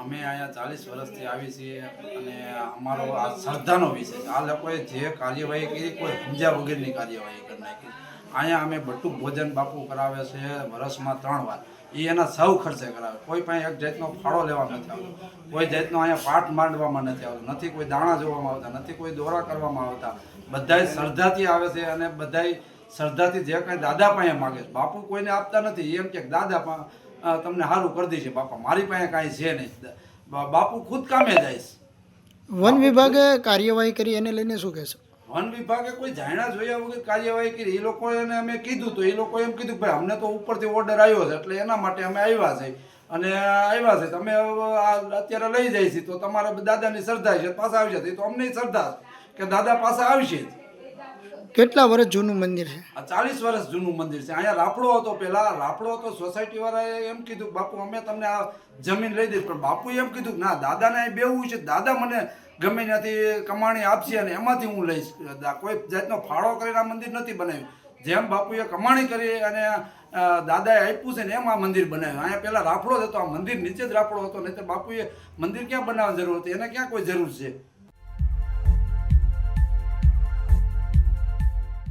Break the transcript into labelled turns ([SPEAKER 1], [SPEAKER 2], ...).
[SPEAKER 1] અમે અહીંયા ચાલીસ વર્ષથી આવી છીએ અને અમારો આ શ્રદ્ધાનો વિષય છે. આ લોકોએ જે કાર્યવાહી કરી કોઈ સમજ્યા વગરની કાર્યવાહી કરી નાખી. અહીંયા અમે બટુક ભોજન બાપુ કરાવે છે વર્ષમાં ત્રણ વાર. એ એના સૌ ખર્ચે કરાવે. કોઈ પણ એક જાતનો ફાળો લેવા નથી આવતો. કોઈ જાતનો અહીંયા પાઠ માંડવામાં નથી આવતો. નથી કોઈ દાણા જોવામાં આવતા નથી કોઈ દોરા કરવામાં આવતા. બધાય શ્રદ્ધાથી આવે છે અને બધાય શ્રદ્ધાથી જે કાંઈ દાદા પાસે માગે છે. બાપુ કોઈને આપતા નથી. એમ કે દાદા પા અ, તમને સારું કરી દેશે બાપા. મારી પાસે કાંઈ છે નહીં. બાપુ ખુદ કામે જાય
[SPEAKER 2] વન વિભાગે કાર્યવાહી કરી એને લઈને શું કહેશો?
[SPEAKER 1] વન વિભાગે કોઈ જાણ્યા જોયા વગર કાર્યવાહી કરી. એ લોકોને અમે કીધું તો એ લોકો એમ કીધું કે ભાઈ અમને તો ઉપરથી ઓર્ડર આવ્યો છે એટલે એના માટે અમે આવ્યા છે. અને આવ્યા છે. તમે અત્યારે લઈ જાય છે. તો તમારા દાદાની શ્રદ્ધા છે પાછા આવશે. તો તો અમને શ્રદ્ધા કે દાદા પાછા આવશે જ.
[SPEAKER 2] કેટલા વર્ષ જૂનું મંદિર છે?
[SPEAKER 1] આ ચાલીસ વર્ષ જૂનું મંદિર છે. અહીંયા રાપડો હતો પેલા રાપડો હતો સોસાયટી વાળાએ એમ કીધું, બાપુ, અમે તમને આ જમીન લઈ દઈશ. પણ બાપુએ એમ કીધું કે ના, દાદાને અહીં બેવું છે. દાદા મને ગમે ત્યાંથી કમાણી આપશે અને એમાંથી હું લઈશ. કોઈ જાતનો ફાળો કરીને આ મંદિર નથી બનાવ્યું. જેમ બાપુએ કમાણી કરી અને દાદાએ આપ્યું છે ને એમ આ મંદિર બનાવ્યું. અહીંયા પહેલા રાપડો જ હતો, આ મંદિર નીચે જ રાપડો હતો. નહીં તો બાપુએ મંદિર ક્યાં બનાવવાની જરૂર હતી? એને ક્યાં કોઈ જરૂર છે?